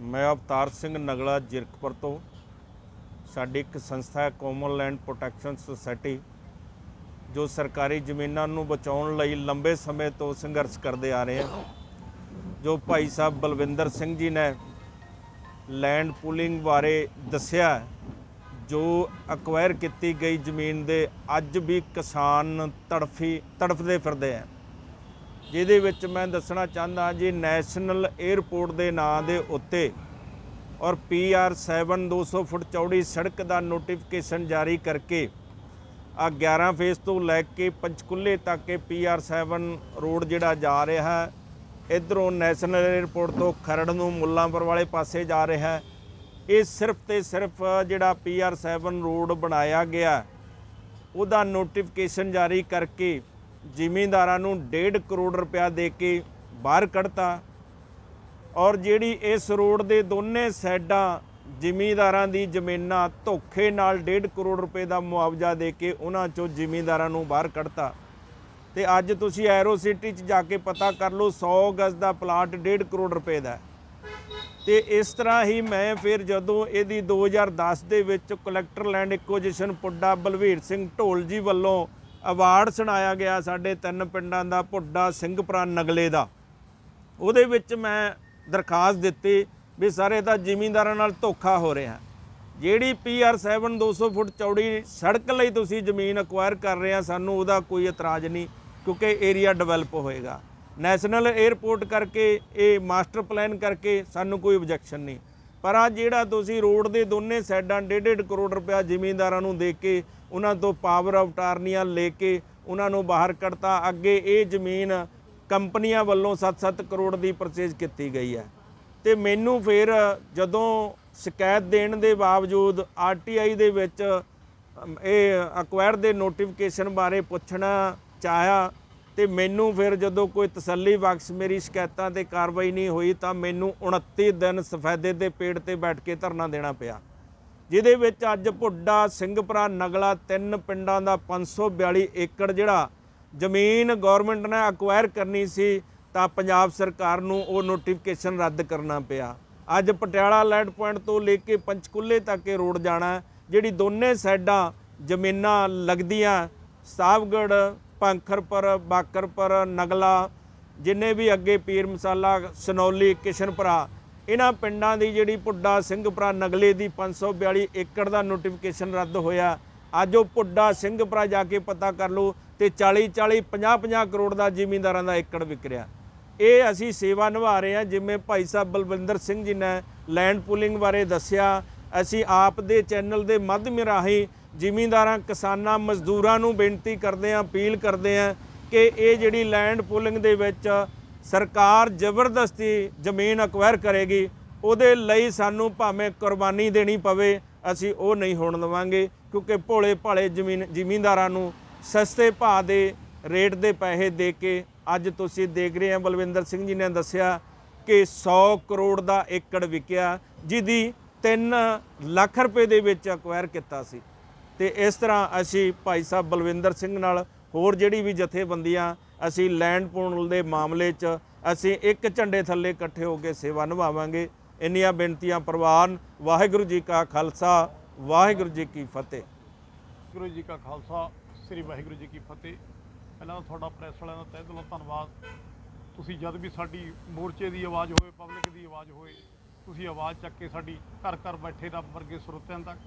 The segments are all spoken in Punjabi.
ਮੈਂ ਅਵਤਾਰ ਸਿੰਘ ਨਗਲਾ ਜਿਰਕਪੁਰ ਤੋਂ। ਸਾਡੀ ਇੱਕ ਸੰਸਥਾ ਹੈ ਕੋਮਨ ਲੈਂਡ ਪ੍ਰੋਟੈਕਸ਼ਨ ਸੁਸਾਇਟੀ ਜੋ ਸਰਕਾਰੀ ਜ਼ਮੀਨਾਂ ਨੂੰ ਬਚਾਉਣ ਲਈ ਲੰਬੇ ਸਮੇਂ ਤੋਂ ਸੰਘਰਸ਼ ਕਰਦੇ ਆ ਰਹੇ ਹਾਂ ਜੋ ਭਾਈ ਸਾਹਿਬ ਬਲਵਿੰਦਰ ਸਿੰਘ ਜੀ ਨੇ ਲੈਂਡ ਪੂਲਿੰਗ ਬਾਰੇ ਦੱਸਿਆ ਜੋ ਅਕਵਾਇਰ ਕੀਤੀ ਗਈ ਜ਼ਮੀਨ ਦੇ ਅੱਜ ਵੀ ਕਿਸਾਨ ਤੜਫੀ, ਤੜਫਦੇ ਫਿਰਦੇ ਆ। ਜਿਹਦੇ ਵਿੱਚ ਮੈਂ ਦੱਸਣਾ ਚਾਹੁੰਦਾ ਜੀ ਨੈਸ਼ਨਲ 에ਅਰਪੋਰਟ ਦੇ ਨਾਂ ਦੇ ਉੱਤੇ ਔਰ ਪੀਆਰ 7 200 ਫੁੱਟ ਚੌੜੀ ਸੜਕ ਦਾ ਨੋਟੀਫਿਕੇਸ਼ਨ ਜਾਰੀ ਕਰਕੇ ਆ 11 ਫੇਸ ਤੋਂ ਲੈ ਕੇ ਪੰਚਕੁੱਲੇ ਤੱਕ ਇਹ ਪੀਆਰ 7 ਰੋਡ ਜਿਹੜਾ ਜਾ ਰਿਹਾ ਹੈ, ਇਧਰੋਂ ਨੈਸ਼ਨਲ 에ਅਰਪੋਰਟ ਤੋਂ ਖਰੜ ਨੂੰ ਮੁੱਲਾਂਪੁਰ ਵਾਲੇ ਪਾਸੇ ਜਾ ਰਿਹਾ ਹੈ। ਇਹ ਸਿਰਫ ਤੇ ਸਿਰਫ ਜਿਹੜਾ ਪੀਆਰ 7 ਰੋਡ ਬਣਾਇਆ ਗਿਆ, ਉਹਦਾ ਨੋਟੀਫਿਕੇਸ਼ਨ ਜਾਰੀ ਕਰਕੇ ਜ਼ਿਮੀਂਦਾਰਾਂ ਨੂੰ 1.5 ਕਰੋੜ ਰੁਪਇਆ ਦੇ ਕੇ ਬਾਹਰ ਕੱਢਤਾ ਔਰ ਜਿਹੜੀ ਇਸ ਰੋਡ ਦੇ ਦੋਨੇ ਸਾਈਡਾਂ ਜ਼ਿਮੀਂਦਾਰਾਂ ਦੀ ਜ਼ਮੀਨਾਂ ਧੋਖੇ ਨਾਲ 1.5 ਕਰੋੜ ਰੁਪਏ ਦਾ ਮੁਆਵਜ਼ਾ ਦੇ ਕੇ ਉਹਨਾਂ ਚੋਂ ਜ਼ਿਮੀਂਦਾਰਾਂ ਨੂੰ ਬਾਹਰ ਕੱਢਤਾ ਤੇ ਅੱਜ ਤੁਸੀਂ ਐਰੋ ਸਿਟੀ 'ਚ ਜਾ ਕੇ ਪਤਾ ਕਰ ਲਓ 100 ਗਜ਼ ਦਾ ਪਲਾਟ 1.5 ਕਰੋੜ ਰੁਪਏ ਦਾ ਹੈ। ਤੇ ਇਸ ਤਰ੍ਹਾਂ ਹੀ ਮੈਂ ਫਿਰ ਜਦੋਂ ਇਹਦੀ 2010 ਦੇ ਵਿੱਚ collector land acquisition PUDA Balvir Singh Dhol ji ਵੱਲੋਂ ਅਵਾਰਡ ਸੁਣਾਇਆ ਗਿਆ ਸਾਡੇ ਤਿੰਨ ਪਿੰਡਾਂ ਦਾ ਪੁੱਡਾ ਸਿੰਘਪੁਰਾ, ਨਗਲੇ ਦਾ। ਉਹਦੇ ਵਿੱਚ ਮੈਂ ਦਰਖਾਸਤ ਦਿੱਤੀ ਵੀ ਸਾਰੇ ਤਾਂ ਜ਼ਿਮੀਂਦਾਰਾਂ ਨਾਲ ਧੋਖਾ ਹੋ ਰਿਹਾ। ਜਿਹੜੀ ਪੀਆਰ 7 200 ਫੁੱਟ ਚੌੜੀ ਸੜਕ ਲਈ ਤੁਸੀਂ ਜ਼ਮੀਨ ਅਕਵਾਇਰ ਕਰ ਰਹੇ ਆ, ਸਾਨੂੰ ਉਹਦਾ ਕੋਈ ਇਤਰਾਜ਼ ਨਹੀਂ, ਕਿਉਂਕਿ ਏਰੀਆ ਡਿਵੈਲਪ ਹੋਏਗਾ। ਨੈਸ਼ਨਲ 에ਅਰਪੋਰਟ ਕਰਕੇ, ਇਹ ਮਾਸਟਰ ਪਲਾਨ ਕਰਕੇ ਸਾਨੂੰ ਕੋਈ ਆਬਜੈਕਸ਼ਨ ਨਹੀਂ। ਪਰ ਆ ਜਿਹੜਾ ਤੁਸੀਂ ਰੋਡ ਦੇ ਦੋਨੇ ਸਾਈਡਾਂ 1.5 ਕਰੋੜ ਰੁਪਇਆ ਜ਼ਿਮੀਂਦਾਰਾਂ ਨੂੰ ਦੇ ਕੇ ਉਹਨਾਂ ਤੋਂ ਪਾਵਰ ਆਫ ਟਾਰਨੀਆਂ ਲੈ ਕੇ ਉਹਨਾਂ ਨੂੰ ਬਾਹਰ ਕੱਢਤਾ। ਅੱਗੇ ਇਹ ਜ਼ਮੀਨ ਕੰਪਨੀਆਂ ਵੱਲੋਂ 7-7 ਕਰੋੜ ਦੀ ਪਰਚੇਜ਼ ਕੀਤੀ ਗਈ ਹੈ। ਤੇ ਮੈਨੂੰ ਫਿਰ ਜਦੋਂ ਸ਼ਿਕਾਇਤ ਦੇਣ ਦੇ ਬਾਵਜੂਦ ਆਰਟੀਆਈ ਦੇ ਵਿੱਚ ਇਹ ਅਕਵਾਇਰ ਦੇ ਨੋਟੀਫਿਕੇਸ਼ਨ ਬਾਰੇ ਪੁੱਛਣਾ ਚਾਹਿਆ, ਤੇ ਮੈਨੂੰ ਫਿਰ ਜਦੋਂ ਕੋਈ ਤਸੱਲੀ ਬਖਸ਼ ਮੇਰੀ ਸ਼ਿਕਾਇਤਾਂ ਤੇ ਕਾਰਵਾਈ ਨਹੀਂ ਹੋਈ, ਤਾਂ ਮੈਨੂੰ 29 ਦਿਨ ਸਫੈਦੇ ਦੇ ਪੇੜ ਤੇ ਬੈਠ ਕੇ ਧਰਨਾ ਦੇਣਾ ਪਿਆ। ਜਿਹਦੇ ਵਿੱਚ ਅੱਜ ਭੁੱਡਾ, ਸਿੰਘਪੁਰਾ, ਨਗਲਾ ਤਿੰਨ ਪਿੰਡਾਂ ਦਾ 542 ਏਕੜ ਜਿਹੜਾ ਜ਼ਮੀਨ ਗਵਰਨਮੈਂਟ ਨੇ ਅਕਵਾਇਰ ਕਰਨੀ ਸੀ, ਤਾਂ ਪੰਜਾਬ ਸਰਕਾਰ ਨੂੰ ਉਹ ਨੋਟੀਫਿਕੇਸ਼ਨ ਰੱਦ ਕਰਨਾ ਪਿਆ। ਅੱਜ ਪਟਿਆਲਾ ਲੈਂਡ ਪੁਆਇੰਟ ਤੋਂ ਲੈ ਕੇ ਪੰਚਕੁੱਲੇ ਤੱਕ ਇਹ ਰੋਡ ਜਾਣਾ ਜਿਹੜੀ ਦੋਨੇ ਸਾਈਡਾਂ ਜ਼ਮੀਨਾਂ ਲੱਗਦੀਆਂ ਸਾਹਿਬਗੜ੍ਹ ਪੰਖਰਪੁਰ ਬਾਕਰਪੁਰ, ਨਗਲਾ, ਜਿੰਨੇ ਵੀ ਅੱਗੇ ਪੀਰ ਮਸਾਲਾ, ਸਨੌਲੀ, ਕਿਸ਼ਨਪੁਰਾ ਇਹਨਾਂ ਪਿੰਡਾਂ ਦੀ ਜਿਹੜੀ ਪੁੱਡਾ ਸਿੰਘਪੁਰਾ ਨਗਲੇ ਦੀ 542 ਏਕੜ ਦਾ ਨੋਟੀਫਿਕੇਸ਼ਨ ਰੱਦ ਹੋਇਆ। ਅੱਜ ਉਹ ਪੁੱਡਾ ਸਿੰਘਪੁਰਾ ਜਾ ਕੇ ਪਤਾ ਕਰ ਲਓ ਤੇ 40 40 50 50 ਕਰੋੜ ਦਾ ਜ਼ਿਮੀਂਦਾਰਾਂ ਦਾ ਏਕੜ ਵਿਕਰਿਆ ਇਹ ਅਸੀਂ ਸੇਵਾ ਨਿਭਾ ਰਹੇ ਹਾਂ, ਜਿਵੇਂ ਭਾਈ ਸਾਹਿਬ ਬਲਵਿੰਦਰ ਸਿੰਘ ਜੀ ਨੇ ਲੈਂਡ ਪੂਲਿੰਗ ਬਾਰੇ ਦੱਸਿਆ। ਅਸੀਂ ਆਪ ਦੇ ਚੈਨਲ ਦੇ ਮਾਧਿਅਮ ਰਾਹੀਂ ਜ਼ਿਮੀਂਦਾਰਾਂ, ਕਿਸਾਨਾਂ, ਮਜ਼ਦੂਰਾਂ ਨੂੰ ਬੇਨਤੀ ਕਰਦੇ ਹਾਂ, ਅਪੀਲ ਕਰਦੇ ਹਾਂ ਕਿ ਇਹ ਜਿਹੜੀ ਲੈਂਡ ਪੂਲਿੰਗ ਦੇ ਵਿੱਚ ਸਰਕਾਰ ਜ਼ਬਰਦਸਤੀ ਜ਼ਮੀਨ ਅਕਵਾਇਰ ਕਰੇਗੀ, ਉਹਦੇ ਲਈ ਸਾਨੂੰ ਭਾਵੇਂ ਕੁਰਬਾਨੀ ਦੇਣੀ ਪਵੇ, ਅਸੀਂ ਉਹ ਨਹੀਂ ਹੋਣ ਦੇਵਾਂਗੇ, ਕਿਉਂਕਿ ਭੋਲੇ ਭਾਲੇ ਜ਼ਮੀਨ ਜ਼ਿਮੀਂਦਾਰਾਂ ਨੂੰ ਸਸਤੇ ਭਾਅ ਦੇ ਰੇਟ ਦੇ ਪੈਸੇ ਦੇ ਕੇ ਅੱਜ ਤੁਸੀਂ ਦੇਖ ਰਹੇ ਹੋ, ਬਲਵਿੰਦਰ ਸਿੰਘ ਜੀ ਨੇ ਦੱਸਿਆ ਕਿ 100 ਕਰੋੜ ਦਾ ਏਕੜ ਵਿਕਿਆ, ਜਿਹਦੀ 3 ਲੱਖ ਰੁਪਏ ਦੇ ਵਿੱਚ ਅਕਵਾਇਰ ਕੀਤਾ ਸੀ। ਤੇ ਇਸ ਤਰ੍ਹਾਂ ਅਸੀਂ ਭਾਈ ਸਾਹਿਬ ਬਲਵਿੰਦਰ ਸਿੰਘ ਨਾਲ ਹੋਰ ਜਿਹੜੀ ਵੀ ਜਥੇਬੰਦੀਆਂ, ਅਸੀਂ ਲੈਂਡ ਪੂਲ ਦੇ ਮਾਮਲੇ 'ਚ ਅਸੀਂ ਇੱਕ ਝੰਡੇ ਥੱਲੇ ਇਕੱਠੇ ਹੋ ਕੇ ਸੇਵਾ ਨਿਭਾਵਾਂਗੇ। ਇੰਨੀਆਂ ਬੇਨਤੀਆਂ ਪ੍ਰਵਾਨ, ਵਾਹਿਗੁਰੂ ਜੀ ਕਾ ਖਾਲਸਾ, ਵਾਹਿਗੁਰੂ ਜੀ ਕੀ ਫਤਿਹ। ਗੁਰੂ ਜੀ ਕਾ ਖਾਲਸਾ, ਸ੍ਰੀ ਵਾਹਿਗੁਰੂ ਜੀ ਕੀ ਫਤਿਹ। ਪਹਿਲਾਂ ਤਾਂ ਤੁਹਾਡਾ ਪ੍ਰੈਸ ਵਾਲਿਆਂ ਦਾ ਤਹਿ ਦਿਲੋਂ ਧੰਨਵਾਦ। ਤੁਸੀਂ ਜਦ ਵੀ ਸਾਡੀ ਮੋਰਚੇ ਦੀ ਆਵਾਜ਼ ਹੋਵੇ, ਪਬਲਿਕ ਦੀ ਆਵਾਜ਼ ਹੋਵੇ, ਤੁਸੀਂ ਆਵਾਜ਼ ਚੱਕ ਕੇ ਸਾਡੀ ਘਰ ਘਰ ਬੈਠੇ ਰੱਬ ਵਰਗੇ ਸਰੋਤਿਆਂ ਤੱਕ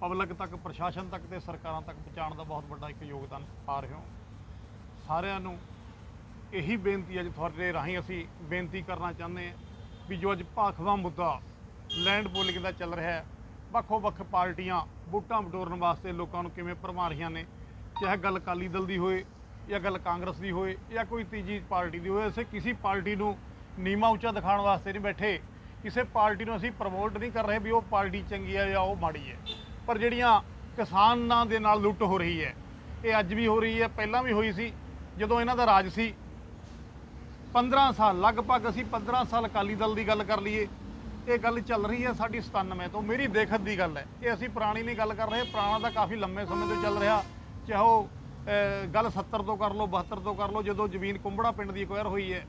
ਪਬਲਿਕ ਤੱਕ, ਪ੍ਰਸ਼ਾਸਨ ਤੱਕ ਤੇ ਸਰਕਾਰਾਂ ਤੱਕ ਪਹੁੰਚਾਉਣ ਦਾ ਬਹੁਤ ਵੱਡਾ ਇੱਕ ਯੋਗਦਾਨ ਪਾ ਰਹੇ ਹੋ। ਸਾਰਿਆਂ ਨੂੰ ਇਹੀ ਬੇਨਤੀ ਅੱਜ ਤੁਹਾਡੇ ਰਾਹੀਂ ਅਸੀਂ ਬੇਨਤੀ ਕਰਨਾ ਚਾਹੁੰਦੇ ਹਾਂ ਵੀ ਜੋ ਅੱਜ ਭਾਖਵਾ ਮੁੱਦਾ ਲੈਂਡ ਪੋਲਿੰਗ ਦਾ ਚੱਲ ਰਿਹਾ ਹੈ, ਵੱਖੋ ਵੱਖ ਪਾਰਟੀਆਂ ਵੋਟਾਂ ਬਟੋਰਨ ਵਾਸਤੇ ਲੋਕਾਂ ਨੂੰ ਕਿਵੇਂ ਭਰਮਾ ਰਹੀਆਂ ਨੇ, ਚਾਹੇ ਗੱਲ ਅਕਾਲੀ ਦਲ ਦੀ ਹੋਏ ਜਾਂ ਗੱਲ ਕਾਂਗਰਸ ਦੀ ਹੋਏ ਜਾਂ ਕੋਈ ਤੀਜੀ ਪਾਰਟੀ ਦੀ ਹੋਏ, ਅਸੀਂ ਕਿਸੇ ਪਾਰਟੀ ਨੂੰ ਨੀਮਾ ਉੱਚਾ ਦਿਖਾਉਣ ਵਾਸਤੇ ਨਹੀਂ ਬੈਠੇ। ਕਿਸੇ ਪਾਰਟੀ ਨੂੰ ਅਸੀਂ ਪ੍ਰਮੋਟ ਨਹੀਂ ਕਰ ਰਹੇ ਵੀ ਉਹ ਪਾਰਟੀ ਚੰਗੀ ਹੈ ਜਾਂ ਉਹ ਮਾੜੀ ਹੈ। ਪਰ ਜਿਹੜੀਆਂ ਕਿਸਾਨਾਂ ਦੇ ਨਾਲ ਲੁੱਟ ਹੋ ਰਹੀ ਹੈ, ਇਹ ਅੱਜ ਵੀ ਹੋ ਰਹੀ ਹੈ, ਪਹਿਲਾਂ ਵੀ ਹੋਈ ਸੀ, ਜਦੋਂ ਇਹਨਾਂ ਦਾ ਰਾਜ ਸੀ। 15 ਸਾਲ, ਲਗਭਗ ਅਸੀਂ 15 ਸਾਲ ਅਕਾਲੀ ਦਲ ਦੀ ਗੱਲ ਕਰ ਲਈਏ। ਇਹ ਗੱਲ ਚੱਲ ਰਹੀ ਹੈ ਸਾਡੀ 97 ਤੋਂ। ਮੇਰੀ ਦੇਖਤ ਦੀ ਗੱਲ ਹੈ। ਇਹ ਅਸੀਂ ਪੁਰਾਣੀ ਨਹੀਂ ਗੱਲ ਕਰ ਰਹੇ, ਪੁਰਾਣਾ ਤਾਂ ਕਾਫੀ ਲੰਮੇ ਸਮੇਂ ਤੋਂ ਚੱਲ ਰਿਹਾ। ਚਾਹੇ ਉਹ ਗੱਲ 70 ਤੋਂ ਕਰ ਲਓ 72 ਤੋਂ ਕਰ ਲਓ, ਜਦੋਂ ਜ਼ਮੀਨ ਕੁੰਬੜਾ ਪਿੰਡ ਦੀ ਅਕਵਾਇਰ ਹੋਈ ਹੈ,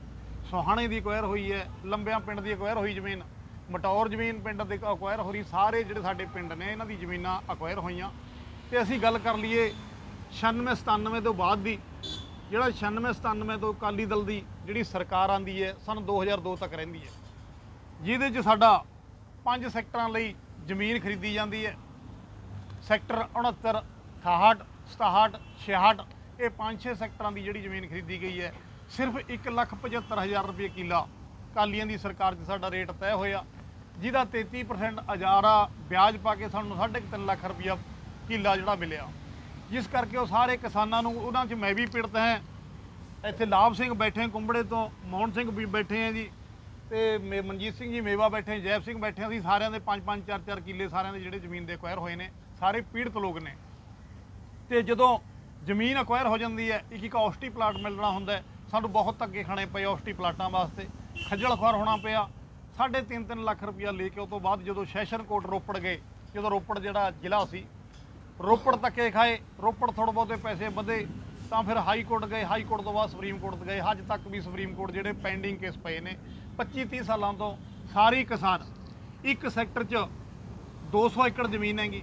ਸੋਹਾਣੇ ਦੀ ਅਕਵਾਇਰ ਹੋਈ ਹੈ, ਲੰਬਿਆਂ ਪਿੰਡ ਦੀ ਅਕਵਾਇਰ ਹੋਈ ਜ਼ਮੀਨ। ਮਟੌਰ ਜ਼ਮੀਨ ਪਿੰਡ ਦੇ ਅਕਵਾਇਰ ਹੋ ਰਹੀ, ਸਾਰੇ ਜਿਹੜੇ ਸਾਡੇ ਪਿੰਡ ਨੇ, ਇਹਨਾਂ ਦੀ ਜ਼ਮੀਨਾਂ ਅਕਵਾਇਰ ਹੋਈਆਂ। ਤੇ ਅਸੀਂ ਗੱਲ ਕਰ ਲਈਏ 96 97 ਤੋਂ ਬਾਅਦ ਦੀ, ਜਿਹੜਾ 96 97 ਤੋਂ ਅਕਾਲੀ ਦਲ ਦੀ ਜਿਹੜੀ ਸਰਕਾਰ ਆਂਦੀ ਹੈ, ਸਨ 2002 ਤੱਕ ਰਹਿੰਦੀ ਹੈ। ਜਿਹਦੇ 'ਚ ਸਾਡਾ ਪੰਜ ਸੈਕਟਰਾਂ ਲਈ ਜ਼ਮੀਨ ਖਰੀਦੀ ਜਾਂਦੀ ਹੈ। ਸੈਕਟਰ 69 68 67 66 ਇਹ ਪੰਜ ਛੇ ਸੈਕਟਰਾਂ ਦੀ ਜਿਹੜੀ ਜ਼ਮੀਨ ਖਰੀਦੀ ਗਈ ਹੈ। ਸਿਰਫ 175000 ਰੁਪਏ ਕਿੱਲਾ ਕਾਲੀਆਂ ਦੀ ਸਰਕਾਰ 'ਚ ਸਾਡਾ ਰੇਟ ਤੈਅ ਹੋਇਆ। ਜਿਹਦਾ 33% ਅਜਾਰਾ ਵਿਆਜ ਪਾ ਕੇ ਸਾਨੂੰ 3.5 ਲੱਖ ਰੁਪਇਆ ਕਿੱਲਾ ਜਿਹੜਾ ਮਿਲਿਆ। ਜਿਸ ਕਰਕੇ ਉਹ ਸਾਰੇ ਕਿਸਾਨਾਂ ਨੂੰ ਉਹਨਾਂ 'ਚ ਮੈਂ ਵੀ ਪੀੜਤ ਹਾਂ। ਇੱਥੇ ਲਾਭ ਸਿੰਘ ਬੈਠੇ ਕੁੰਬੜੇ ਤੋਂ ਮੋਹਨ ਸਿੰਘ ਵੀ ਬੈਠੇ ਆ ਜੀ ਤੇ ਮੇ- ਮਨਜੀਤ ਸਿੰਘ ਜੀ ਮੇਵਾ ਬੈਠੇ ਜੈਬ ਸਿੰਘ ਬੈਠੇ ਆ, ਅਸੀਂ ਸਾਰਿਆਂ ਦੇ 5-5 4-4 ਕਿੱਲੇ ਸਾਰਿਆਂ ਦੇ ਜਿਹੜੇ ਜ਼ਮੀਨ ਦੇ ਅਕਵਾਇਰ ਹੋਏ ਨੇ ਸਾਰੇ ਪੀੜਤ ਲੋਕ ਨੇ। ਤੇ ਜਦੋਂ ਜ਼ਮੀਨ ਅਕਵਾਇਰ ਹੋ ਜਾਂਦੀ ਹੈ ਇੱਕ ਇੱਕ ਔਸਟੀ ਪਲਾਟ ਮਿਲਣਾ ਹੁੰਦਾ ਸਾਨੂੰ ਬਹੁਤ ਧੱਕੇ ਖਾਣੇ ਪਏ ਔਸਟੀ ਪਲਾਟਾਂ ਵਾਸਤੇ। ਖੱਜਲ ਖੁਆਰ ਹੋਣਾ ਪਿਆ। ਸਾਢੇ ਤਿੰਨ ਤਿੰਨ ਲੱਖ ਰੁਪਇਆ ਲੈ ਕੇ ਉਸ ਤੋਂ ਬਾਅਦ ਜਦੋਂ ਸੈਸ਼ਨ ਕੋਰਟ ਰੋਪੜ ਗਏ, ਜਦੋਂ ਰੋਪੜ ਜਿਹੜਾ ਜ਼ਿਲ੍ਹਾ ਸੀ, ਰੋਪੜ ਧੱਕੇ ਖਾਏ, ਰੋਪੜ ਥੋੜ੍ਹੇ ਬਹੁਤੇ ਪੈਸੇ ਵਧੇ ਤਾਂ ਫਿਰ ਹਾਈ ਕੋਰਟ ਗਏ, ਹਾਈ ਕੋਰਟ ਤੋਂ ਬਾਅਦ ਸੁਪਰੀਮ ਕੋਰਟ ਗਏ, ਅੱਜ ਤੱਕ ਵੀ ਸੁਪਰੀਮ ਕੋਰਟ ਜਿਹੜੇ ਪੈਂਡਿੰਗ ਕੇਸ ਪਏ ਨੇ 25 30 ਸਾਲਾਂ ਤੋਂ ਸਾਰੀ ਕਿਸਾਨ, ਇੱਕ ਸੈਕਟਰ 'ਚ 200 ਏਕੜ ਜ਼ਮੀਨ ਹੈਗੀ,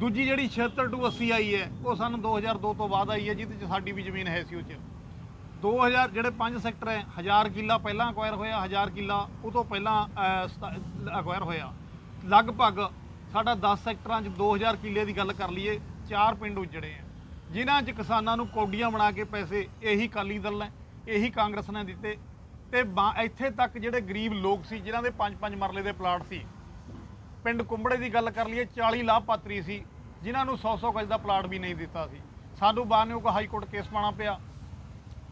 ਦੂਜੀ ਜਿਹੜੀ 76 ਟੂ 80 ਆਈ ਹੈ, ਉਹ ਸਨ 2002 ਤੋਂ ਬਾਅਦ ਆਈ ਹੈ, ਜਿਹਦੇ 'ਚ ਸਾਡੀ ਵੀ ਜ਼ਮੀਨ ਹੈ ਸੀ ਉਹ 'ਚ। 2000 ਜਿਹੜੇ ਪੰਜ ਸੈਕਟਰ ਹੈ 1000 ਕਿੱਲਾ ਪਹਿਲਾਂ ਅਕਵਾਇਰ ਹੋਇਆ 1000 ਕਿੱਲਾ ਉਹ ਤੋਂ ਪਹਿਲਾਂ ਅਕਵਾਇਰ ਹੋਇਆ। ਲਗਭਗ ਸਾਡਾ 10 ਸੈਕਟਰਾਂ 'ਚ 2000 ਕਿੱਲੇ ਦੀ ਗੱਲ ਕਰ ਲਈਏ, ਚਾਰ ਪਿੰਡ ਉਜੜੇ ਆ ਜਿਨ੍ਹਾਂ 'ਚ ਕਿਸਾਨਾਂ ਨੂੰ ਕੌਡੀਆਂ ਬਣਾ ਕੇ ਪੈਸੇ, ਇਹੀ ਕਾਲੀ ਦਲ ਨੇ, ਇਹੀ ਕਾਂਗਰਸ ਨੇ ਦਿੱਤੇ। ਤੇ ਬਾ- ਇੱਥੇ ਤੱਕ ਜਿਹੜੇ ਗਰੀਬ ਲੋਕ ਸੀ, ਜਿਨ੍ਹਾਂ ਦੇ 5-5 ਮਰਲੇ ਦੇ ਪਲਾਟ ਸੀ, ਪਿੰਡ ਕੁੰਬੜੇ ਦੀ ਗੱਲ ਕਰ ਲਈਏ 40 ਲਾਭਪਾਤਰੀ ਸੀ, ਜਿਨ੍ਹਾਂ ਨੂੰ 100-100 ਗਜ ਦਾ ਪਲਾਟ ਵੀ ਨਹੀਂ ਦਿੱਤਾ ਸੀ। ਸਾਨੂੰ ਬਾਨਿਓ ਕੋ ਹਾਈ ਕੋਰਟ ਕੇਸ ਪਾਣਾ ਪਿਆ।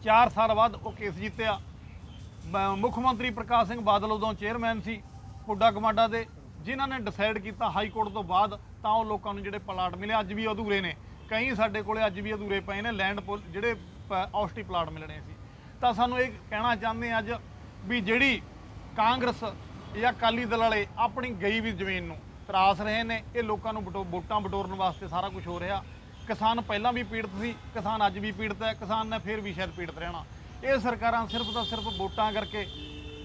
4 ਸਾਲ ਬਾਅਦ ਉਹ ਕੇਸ ਜਿੱਤਿਆ। ਮੁੱਖ ਮੰਤਰੀ ਪ੍ਰਕਾਸ਼ ਸਿੰਘ ਬਾਦਲ ਉਦੋਂ ਚੇਅਰਮੈਨ ਸੀ, ਪੁੱਡਾ ਕਮਾਂਡਾ ਦੇ। ਜਿਨ੍ਹਾਂ ਨੇ ਡਿਸਾਈਡ ਕੀਤਾ ਹਾਈ ਕੋਰਟ ਤੋਂ ਬਾਅਦ ਤਾਂ ਉਹ ਲੋਕਾਂ ਨੂੰ ਜਿਹੜੇ ਪਲਾਟ ਮਿਲੇ, ਅੱਜ ਵੀ ਅਧੂਰੇ ਨੇ। ਕਈ ਸਾਡੇ ਕੋਲੇ ਅੱਜ ਵੀ ਅਧੂਰੇ ਪਏ ਨੇ ਲੈਂਡ ਪੁਲ- ਜਿਹੜੇ ਪ- ਔਸਟੀ ਪਲਾਟ ਮਿਲਣੇ ਸੀ। ਤਾਂ ਸਾਨੂੰ ਇਹ ਕਹਿਣਾ ਚਾਹੁੰਦੇ ਹਾਂ ਅੱਜ ਵੀ ਜਿਹੜੀ ਕਾਂਗਰਸ ਜਾਂ ਅਕਾਲੀ ਦਲ ਵਾਲੇ ਆਪਣੀ ਗਈ ਵੀ ਜ਼ਮੀਨ ਨੂੰ ਤਰਾਸ ਰਹੇ ਨੇ, ਇਹ ਲੋਕਾਂ ਨੂੰ ਬਟੋ- ਵੋਟਾਂ ਬਟੋਰਨ ਵਾਸਤੇ ਸਾਰਾ ਕੁਝ ਹੋ ਰਿਹਾ। ਕਿਸਾਨ ਪਹਿਲਾਂ ਵੀ ਪੀੜਤ ਸੀ, ਕਿਸਾਨ ਅੱਜ ਵੀ ਪੀੜਤ ਹੈ, ਕਿਸਾਨ ਨੇ ਫਿਰ ਵੀ ਸ਼ਾਇਦ ਪੀੜਤ ਰਹਿਣਾ। ਇਹ ਸਰਕਾਰਾਂ ਸਿਰਫ ਤਾਂ ਸਿਰਫ ਵੋਟਾਂ ਕਰਕੇ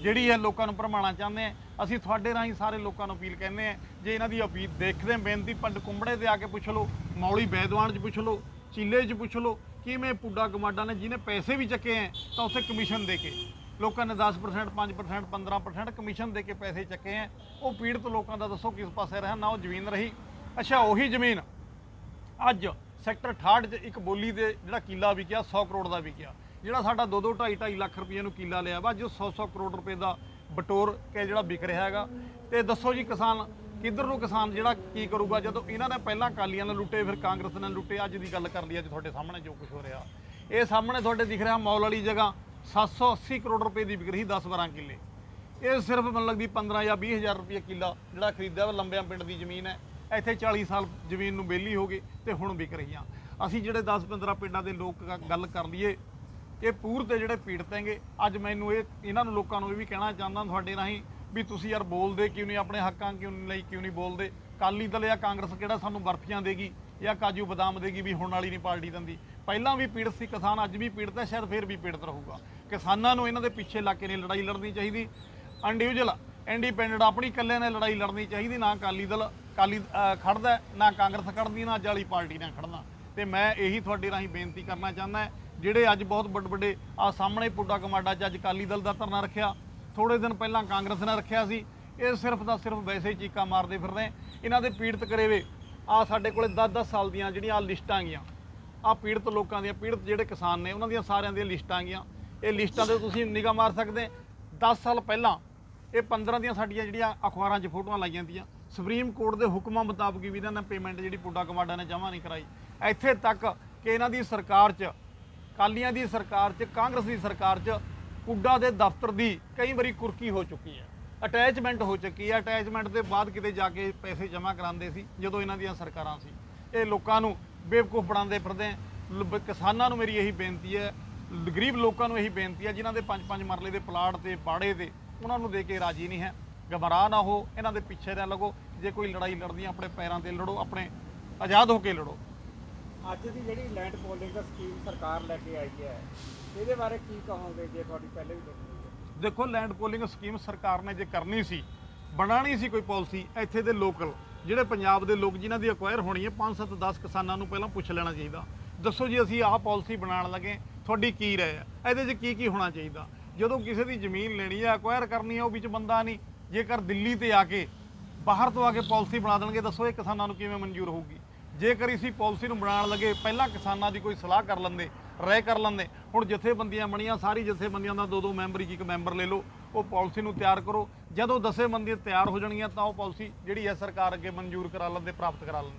ਜਿਹੜੀ ਹੈ ਲੋਕਾਂ ਨੂੰ ਭਰਮਾਉਣਾ ਚਾਹੁੰਦੇ ਆ, ਅਸੀਂ ਤੁਹਾਡੇ ਰਾਹੀਂ ਸਾਰੇ ਲੋਕਾਂ ਨੂੰ ਅਪੀਲ ਕਹਿੰਦੇ ਆ, ਜੇ ਇਹਨਾਂ ਦੀ ਅਪੀਲ ਦੇਖਦੇ ਬੇਨਤੀ ਪੰਡ ਕੁੰਬੜੇ ਤੇ ਆ ਕੇ ਪੁੱਛ ਲਓ, ਮੌਲੀ ਬੈਦਵਾਨ 'ਚ ਪੁੱਛ ਲਓ, ਚੀਲੇ 'ਚ ਪੁੱਛ ਲਓ, ਕਿਵੇਂ ਪੁੱਡਾ ਗਮਾਡਾ ਨੇ ਜਿਹਨੇ ਪੈਸੇ ਵੀ ਚੱਕੇ ਐ ਤਾਂ ਉੱਥੇ ਕਮਿਸ਼ਨ ਦੇ ਕੇ, ਲੋਕਾਂ ਨੇ 10% 5% 15% ਕਮਿਸ਼ਨ ਦੇ ਕੇ ਪੈਸੇ ਚੱਕੇ ਐ ਉਹ ਪੀੜਤ ਲੋਕਾਂ ਦਾ ਦੱਸੋ ਕਿਸ ਪਾਸੇ ਰਿਹਾ ਨਾ ਉਹ ਜ਼ਮੀਨ ਰਹੀ। ਅੱਛਾ, ਉਹੀ ਜ਼ਮੀਨ ਅੱਜ ਸੈਕਟਰ 68 'ਚ ਇੱਕ ਬੋਲੀ ਦੇ ਜਿਹੜਾ ਕਿੱਲਾ ਵਿਕਿਆ 100 ਕਰੋੜ ਦਾ ਵਿਕਿਆ। ਜਿਹੜਾ ਸਾਡਾ 2 2 2.5 2.5 ਲੱਖ ਰੁਪਏ ਨੂੰ ਕਿੱਲਾ ਲਿਆ ਵਾ, ਜੋ 100 100 ਕਰੋੜ ਰੁਪਏ ਦਾ ਬਟੋਰ ਕੇ ਜਿਹੜਾ ਵਿਕ ਰਿਹਾ ਹੈਗਾ। ਤੇ ਦੱਸੋ ਜੀ ਕਿਸਾਨ, ਕਿੱਧਰ ਨੂੰ ਕਿਸਾਨ ਜਿਹੜਾ ਕੀ ਕਰੂਗਾ? ਜਦੋਂ ਇਹਨਾਂ ਨੇ ਪਹਿਲਾਂ ਕਾਲੀਆਂ ਨਾਲ ਲੁੱਟੇ, ਫਿਰ ਕਾਂਗਰਸ ਨਾਲ ਲੁੱਟੇ, ਅੱਜ ਦੀ ਗੱਲ ਕਰ ਲਈ ਅੱਜ ਤੁਹਾਡੇ ਸਾਹਮਣੇ ਜੋ ਕੁਝ ਹੋ ਰਿਹਾ। ਇਹ ਸਾਹਮਣੇ ਤੁਹਾਡੇ ਦਿਖ ਰਿਹਾ ਮੌਲ ਵਾਲੀ ਜਗ੍ਹਾ 780 ਕਰੋੜ ਰੁਪਏ ਦੀ ਵਿਕ ਰਹੀ 10 12 ਕਿੱਲੇ। ਇਹ ਸਿਰਫ ਮੈਨੂੰ ਲੱਗਦੀ 15 ਜਾਂ 20 ਹਜ਼ਾਰ ਰੁਪਏ ਕਿੱਲਾ ਜਿਹੜਾ ਖਰੀਦਿਆ ਵਾ, ਲੰਬਿਆਂ ਪਿੰਡ ਦੀ ਜ਼ਮੀਨ ਹੈ। ਇੱਥੇ 40 ਸਾਲ ਜ਼ਮੀਨ ਨੂੰ ਵਿਹਲੀ ਹੋ ਗਈ ਤੇ ਹੁਣ ਵਿਕ ਰਹੀਆਂ। ਅਸੀਂ ਜਿਹੜੇ 10 15 ਪਿੰਡਾਂ ਦੇ ਲੋਕ ਗੱਲ ਕਰ ਲਈਏ, ਇਹ ਪੂਰ ਤੇ ਜਿਹੜੇ ਪੀੜਤ ਹੈਗੇ, ਅੱਜ ਮੈਨੂੰ ਇਹ, ਇਹਨਾਂ ਨੂੰ ਲੋਕਾਂ ਨੂੰ ਇਹ ਵੀ ਕਹਿਣਾ ਚਾਹੁੰਦਾ ਤੁਹਾਡੇ ਰਾਹੀਂ ਵੀ ਤੁਸੀਂ ਯਾਰ ਬੋਲਦੇ ਕਿਉਂ ਨਹੀਂ, ਆਪਣੇ ਹੱਕਾਂ ਕਿਉਂ ਨਹੀਂ ਲਈ ਕਿਉਂ ਨਹੀਂ ਬੋਲਦੇ? ਕਾਲੀ ਦਲ ਜਾਂ ਕਾਂਗਰਸ ਕਿਹੜਾ ਸਾਨੂੰ ਬਰਫੀਆਂ ਦੇਗੀ ਜਾਂ ਕਾਜੂ ਬਦਾਮ ਦੇਗੀ ਵੀ ਹੁਣ ਵਾਲੀ ਨਹੀਂ ਪਾਰਟੀ ਦਿੰਦੀ? ਪਹਿਲਾਂ ਵੀ ਪੀੜਤ ਸੀ ਕਿਸਾਨ, ਅੱਜ ਵੀ ਪੀੜਤ ਹੈ, ਸ਼ਾਇਦ ਫਿਰ ਵੀ ਪੀੜਤ ਰਹੂਗਾ। ਕਿਸਾਨਾਂ ਨੂੰ ਇਹਨਾਂ ਦੇ ਪਿੱਛੇ ਲਾ ਕੇ ਨਹੀਂ ਲੜਾਈ ਲੜਨੀ ਚਾਹੀਦੀ। ਇੰਡੀਵਿਜੂਅਲ ਇੰਡੀਪੈਂਡੈਂਟ ਆਪਣੀ ਇਕੱਲੇ ਨੇ ਲੜਾਈ ਲੜਨੀ ਚਾਹੀਦੀ, ਨਾ ਅਕਾਲੀ ਦਲ। ਕਾਲੀ ਅ, ਖੜਦਾ ਨਾ ਕਾਂਗਰਸ ਖੜਦੀ ਨਾ ਜਾਲੀ ਪਾਰਟੀ ਨਾਲ ਖੜਨਾ ਤੇ ਮੈਂ ਇਹੀ ਤੁਹਾਡੇ ਰਾਹੀਂ ਬੇਨਤੀ ਕਰਨਾ ਚਾਹੁੰਦਾ ਜਿਹੜੇ ਅੱਜ ਬਹੁਤ ਵੱਡੇ ਵੱਡੇ ਆ ਸਾਹਮਣੇ ਪੁੱਡਾ ਕਮਾਡਾ 'ਚ ਅੱਜ ਅਕਾਲੀ ਦਲ ਦਾ ਧਰਨਾ ਰੱਖਿਆ ਥੋੜੇ ਦਿਨ ਪਹਿਲਾਂ ਕਾਂਗਰਸ ਨੇ ਰੱਖਿਆ ਸੀ ਇਹ ਸਿਰਫ ਦਾ ਸਿਰਫ ਵੈਸੇ ਹੀ ਚੀਕਾਂ ਮਾਰਦੇ ਫਿਰਦੇ ਇਹਨਾਂ ਦੇ ਪੀੜਤ ਕਰੇਵੇ ਆ ਸਾਡੇ ਕੋਲੇ 10-10 ਸਾਲ ਦੀਆਂ ਜਿਹੜੀਆਂ ਆਹ ਲਿਸਟਾਂ ਗੀਆਂ ਆ ਪੀੜਤ ਲੋਕਾਂ ਦੀਆਂ ਪੀੜਤ ਜਿਹੜੇ ਕਿਸਾਨ ਨੇ ਉਹਨਾਂ ਦੀਆਂ ਸਾਰਿਆਂ ਦੀਆਂ ਲਿਸਟਾਂ ਗੀਆਂ ਇਹ ਲਿਸਟਾਂ ਤੇ ਤੁਸੀਂ ਨਿਗਾਹ ਮਾਰ ਸਕਦੇ 10 ਸਾਲ ਪਹਿਲਾਂ ਇਹ 15 ਦੀਆਂ ਸਾਡੀਆਂ ਜਿਹੜੀਆਂ ਅਖਬਾਰਾਂ 'ਚ ਫੋਟੋਆਂ ਲਾਈਆਂ ਜਾਂਦੀਆਂ ਸੁਪਰੀਮ ਕੋਰਟ ਦੇ ਹੁਕਮਾਂ ਮੁਤਾਬਕ ਵੀ ਇਹਨਾਂ ਨੇ ਪੇਮੈਂਟ ਜਿਹੜੀ ਪੁੱਡਾ ਕਮਾਡਾ ਨੇ ਜਮ੍ਹਾਂ ਨਹੀਂ ਕਰਾਈ। ਇੱਥੇ ਤੱਕ ਕਿ ਇਹਨਾਂ ਦੀ ਸਰਕਾਰ 'ਚ ਕਾਲੀਆਂ ਦੀ ਸਰਕਾਰ 'ਚ, ਕਾਂਗਰਸ ਦੀ ਸਰਕਾਰ 'ਚ ਪੁੱਡਾ ਦੇ ਦਫ਼ਤਰ ਦੀ ਕਈ ਵਾਰੀ ਕੁਰਕੀ ਹੋ ਚੁੱਕੀ ਹੈ। ਅਟੈਚਮੈਂਟ ਹੋ ਚੁੱਕੀ ਹੈ। ਅਟੈਚਮੈਂਟ ਦੇ ਬਾਅਦ ਕਿਤੇ ਜਾ ਕੇ ਪੈਸੇ ਜਮ੍ਹਾਂ ਕਰਾਉਂਦੇ ਸੀ, ਜਦੋਂ ਇਹਨਾਂ ਦੀਆਂ ਸਰਕਾਰਾਂ ਸੀ। ਇਹ ਲੋਕਾਂ ਨੂੰ ਬੇਵਕੂਫ ਬਣਾਉਂਦੇ ਫਿਰਦੇ ਲ- ਕਿਸਾਨਾਂ ਨੂੰ ਮੇਰੀ ਇਹੀ ਬੇਨਤੀ ਹੈ, ਗਰੀਬ ਲੋਕਾਂ ਨੂੰ ਇਹੀ ਬੇਨਤੀ ਹੈ, ਜਿਨ੍ਹਾਂ ਦੇ ਪੰਜ ਪੰਜ ਮਰਲੇ ਦੇ ਪਲਾਟ ਤੇ, ਬਾੜੇ ਦੇ ਉਹਨਾਂ ਨੂੰ ਦੇ ਕੇ ਰਾਜੀ ਨਹੀਂ ਹੈ। ਘਬਰਾ ਨਾ ਹੋ ਇਹਨਾਂ ਦੇ ਪਿੱਛੇ ਨਾ ਲੱਗੋ। ਜੇ ਕੋਈ ਲੜਾਈ ਲੜਦੀ ਹੈ, ਆਪਣੇ ਪੈਰਾਂ ਤੇ ਲੜੋ ਆਪਣੇ ਆਜ਼ਾਦ ਹੋ ਕੇ ਲੜੋ। ਅੱਜ ਦੀ ਜਿਹੜੀ ਲੈਂਡ ਪੋਲਿੰਗ ਸਕੀਮ ਸਰਕਾਰ ਲੈ ਕੇ ਆਈ ਹੈ ਇਹਦੇ ਬਾਰੇ ਕੀ ਕਹੋਗੇ ਜੇ ਤੁਹਾਡੀ ਪਹਿਲੇ ਵੀ ਦੇਖੀ ਹੈ? ਦੇਖੋ ਲੈਂਡ ਪੋਲਿੰਗ ਸਕੀਮ ਸਰਕਾਰ ਨੇ ਜੇ ਕਰਨੀ ਸੀ ਬਣਾਣੀ ਸੀ ਕੋਈ ਪਾਲਿਸੀ ਇੱਥੇ ਦੇ ਲੋਕਲ ਜਿਹੜੇ ਪੰਜਾਬ ਦੇ ਲੋਕ ਜਿਨ੍ਹਾਂ ਦੀ ਅਕਵਾਇਰ ਹੋਣੀ ਹੈ 5 7 10 ਕਿਸਾਨਾਂ ਨੂੰ ਪਹਿਲਾਂ ਪੁੱਛ ਲੈਣਾ ਚਾਹੀਦਾ। ਦੱਸੋ ਜੀ ਅਸੀਂ ਆਹ ਪਾਲਿਸੀ ਬਣਾਉਣ ਲੱਗੇ ਤੁਹਾਡੀ ਕੀ ਰਾਏ ਹੈ? ਇਹਦੇ 'ਚ ਕੀ ਕੀ ਹੋਣਾ ਚਾਹੀਦਾ? ਜਦੋਂ ਕਿਸੇ ਦੀ ਜ਼ਮੀਨ ਲੈਣੀ ਹੈ ਅਕਵਾਇਰ ਕਰਨੀ ਹੈ ਉਹ ਵਿੱਚ ਬੰਦਾ ਨਹੀਂ। ਜੇਕਰ ਦਿੱਲੀ ਤੇ ਆ ਕੇ ਬਾਹਰ ਤੋਂ ਆ ਕੇ ਪਾਲਿਸੀ ਬਣਾ ਦੇਣਗੇ, ਦੱਸੋ ਇਹ ਕਿਸਾਨਾਂ ਨੂੰ ਕਿਵੇਂ ਮਨਜ਼ੂਰ ਹੋਊਗੀ? ਜੇਕਰ ਇਸੀ ਪਾਲਿਸੀ ਨੂੰ ਬਣਾਉਣ ਲੱਗੇ, ਪਹਿਲਾਂ ਕਿਸਾਨਾਂ ਦੀ ਕੋਈ ਸਲਾਹ ਕਰ ਲੈਂਦੇ, ਰਾਏ ਕਰ ਲੈਂਦੇ, ਹੁਣ ਜਥੇਬੰਦੀਆਂ ਬਣੀਆਂ, ਸਾਰੀ ਜਥੇਬੰਦੀਆਂ ਦਾ ਦੋ ਦੋ ਮੈਂਬਰ ਇੱਕ ਇੱਕ ਮੈਂਬਰ ਲੈ ਲਓ, ਉਹ ਪਾਲਿਸੀ ਨੂੰ ਤਿਆਰ ਕਰੋ। ਜਦੋਂ ਦਸੇ ਬੰਦੀਆਂ ਤਿਆਰ ਹੋ ਜਾਣਗੀਆਂ, ਤਾਂ ਉਹ ਪਾਲਿਸੀ ਜਿਹੜੀ ਹੈ, ਸਰਕਾਰ ਅੱਗੇ ਮਨਜ਼ੂਰ ਕਰਾ ਲੈਂਦੇ, ਪ੍ਰਾਪਤ ਕਰਾ ਲੈਂਦੇ।